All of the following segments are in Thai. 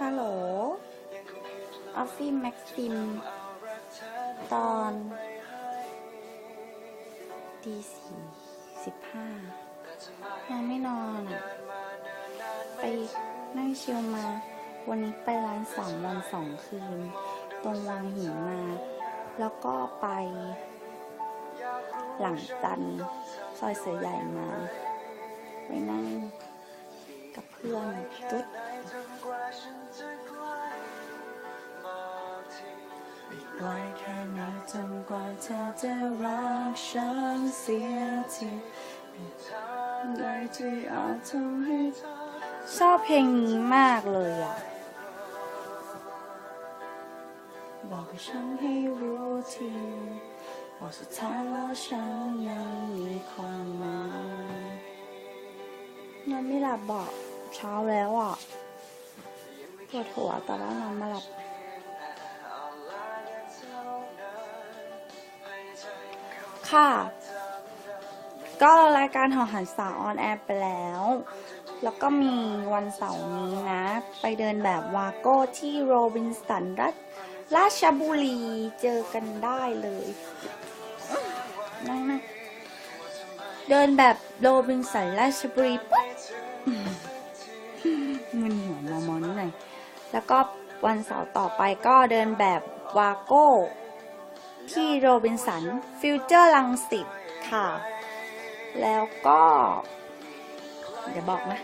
ฮัลโหล ออฟฟี่แม็กซิม ตอนตีสี่สิบห้ายังไม่นอนอะ ไปนั่งชิลมา วันนี้ไปร้านสามวันสองคืน ตรงวังหินมา แล้วก็ไป หลังจันซอยเสือใหญ่มา ไปนั่ง พื่อนตุ๊ดไกลแค่ไหนจนกว่าเธอจะรักฉันเสียทีมีทางใดที่อาจทำให้ชอบเพลงนี้มากเลยอะ บอกให้ฉันให้รู้ทีว่าสุดท้ายแล้วฉันยังมีความหมายนอนไม่หลับบอก เช้าแล้วอะปวดหัวแต่ว่านอนม่หลับค่ะ ก็รายการหอหันสาวออนแอร์ไปแล้ว แล้วก็มีวันเสาร์นี้นะ ไปเดินแบบวาโก้ที่โรบินสันรัฐราชบุรีเจอกันได้เลยนั่งนะเดินแบบโรบินสันราชบุรีปุ๊บ แล้วก็วันเสาร์ต่อไปก็เดินแบบวาโก้ ที่โรบินสันฟิวเจอร์ลังสิตค่ะ แล้วก็ เดี๋ยวบอกนะ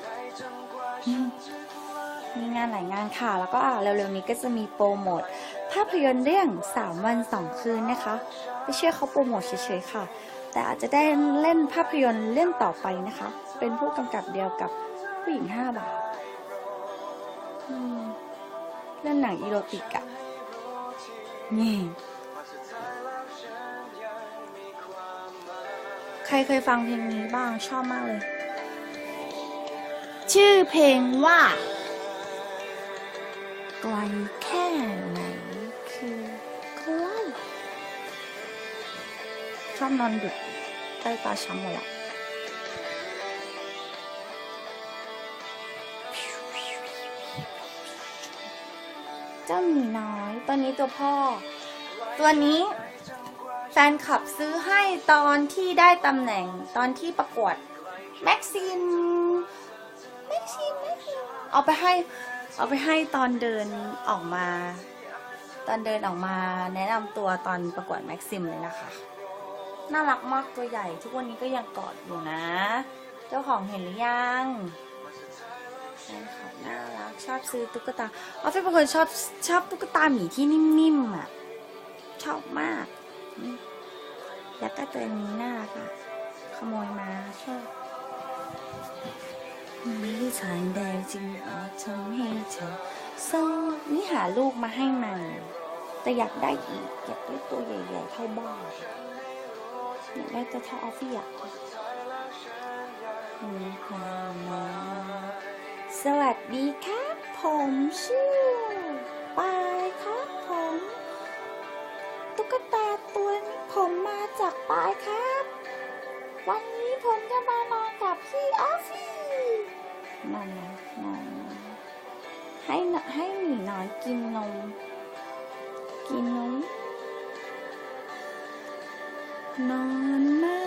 มีงานหลายงานค่ะ แล้วก็เร็วๆนี้ก็จะมีโปรโมทภาพยนตร์เรื่อง 3 วัน 2 คืนนะคะไม่เชื่อเขาโปรโมทเฉยๆค่ะ แต่อาจจะได้เล่นภาพยนตร์เรื่องต่อไปนะคะ เป็นผู้กำกับเดียวกับผู้หญิง 5 บาท อืมเล่นหนังอีโรติกอะนี่ใครเคยฟังเพลงนี้บ้างชอบมากเลย ชื่อเพลงว่า ไกลแค่ไหนคือใกล้ชอบนอนดึกใต้ตาช้ำหมดละ จ้าหมีน้อยตัวนี้ตัวพ่อ ตัวนี้แฟนคลับซื้อให้ตอนที่ได้ตำแหน่งตอนที่ประกวดแม็กซิมแม็กซิมแม็กซิมเอาไปให้เอาไปให้ตอนเดินออกมา ตอนเดินออกมาแนะนำตัวตอนประกวดแม็กซิมเลยนะคะ น่ารักมากตัวใหญ่ ทุกวันนี้ก็ยังกอดอยู่นะ เจ้าของเห็นหรือยัง แฟนคลับน่ารักชอบซื้อตุ๊กตาออฟฟี่เป็นคนชอบชอบตุ๊กตาหมีที่นิ่มๆอะ ชอบมาก แล้วก็ตัวนี้น่ารักอะขโมยมาชอบมีทางใดที่อาจทำให้เธอโซ่นี่หาลูกมาให้มันแต่อยากได้อีกอยากได้ตัวใหญ่ๆเท่าบ้านอยากได้ตัวเท่าออฟฟี่อะมีความมา สวัสดีครับ ผมชื่อปายครับผม ตุ๊กตาตัวนี้ผมมาจากปายครับ วันนี้ผมจะมานอนกับพี่ออฟฟี่นอนนะนอนนะให้นให้หมีนอยกินนม กินนม นอนไม่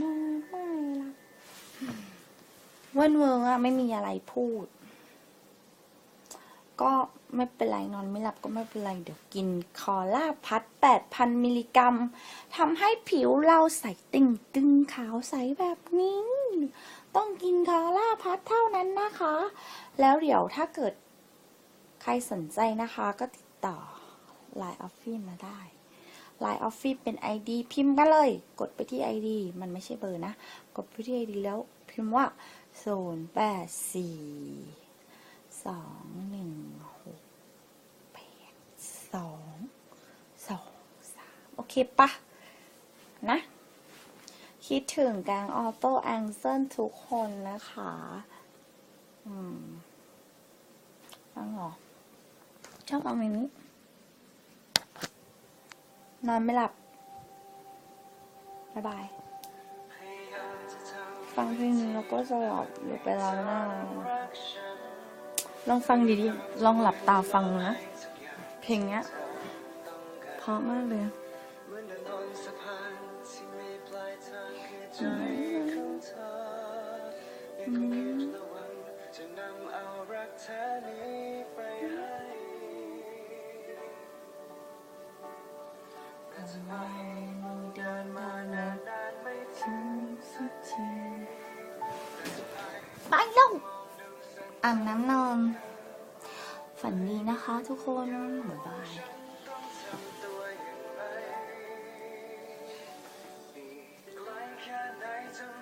นอนไม่หลับเวันเวอร์อะไม่มีอะไรพูด ก็ไม่เป็นไรนอนไม่หลับก็ไม่เป็นไร เดี๋ยวกินคอล่าพัด 8,000 มิลลิกรัมทำให้ผิวเราใสตึงตึงขาวใสแบบนี้ ต้องกินคอล่าพัดเท่านั้นนะคะ แล้วเดี๋ยวถ้าเกิดใครสนใจนะคะก็ติดต่อ Line Office มาได้ Line Office เป็น ID พิมพ์กันเลย กดไปที่ ID มันไม่ใช่เบอร์นะ กดไปที่ ID แล้วพิมพ์ว่า 0 8 4สองหนึ่งหกแปดสองสองสามโอเคปะนะ คิดถึงแกงออโต้แองเซิลทุกคนนะคะ อืมนั่งหรอชอบเอาแบบนี้ นอนไม่หลับ บ๊ายบาย ฟังเพลงนี้แล้วก็สลับหรือไปล้างหน้า ลองฟังดีๆ ลองหลับตาฟังนะ เพลงเนี้ยเพราะมากเลย ไมเดินมานานๆไม่ถึงสักทีไปลงอาบน้ำนอน ฝันดีนะคะทุกคน บ๊ายบาย